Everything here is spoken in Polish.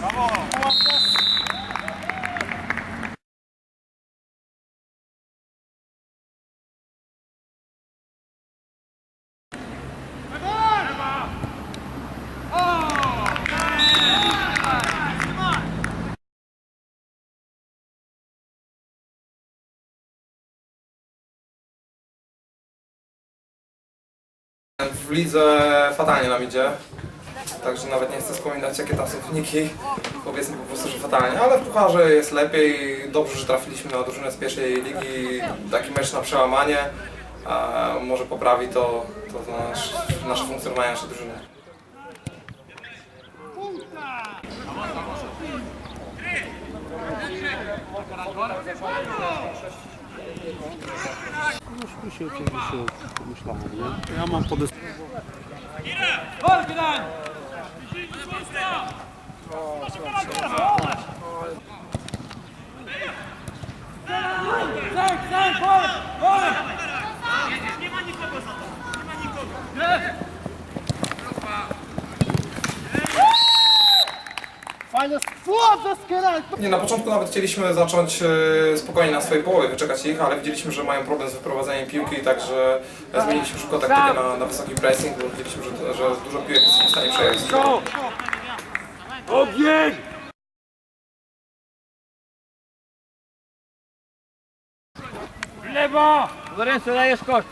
Bravo. W lidze fatalnie nam idzie, także nawet nie chcę wspominać jakie tam są wyniki. Powiedzmy po prostu, że fatalnie, ale w pucharze jest lepiej. Dobrze, że trafiliśmy na drużynę z pierwszej ligi. Taki mecz na przełamanie. A może poprawi to, to nasz, nasze funkcjonowanie naszej drużyny. Muszę się oczywiście myślałem, nie? Ja mam podys... Orbilan! Proszę pana, teraz połamać! Zek, zek, pole, pole! Słowo! Nie, na początku nawet chcieliśmy zacząć e, spokojnie na swojej połowie wyczekać ich, ale widzieliśmy, że mają problem z wyprowadzeniem piłki, także e, zmieniliśmy szybko taktykę na, na wysoki pressing, bo widzieliśmy, że, że dużo piłek jesteśmy w stanie przejąć. Ogień! Lewo! W ręce dajesz kość.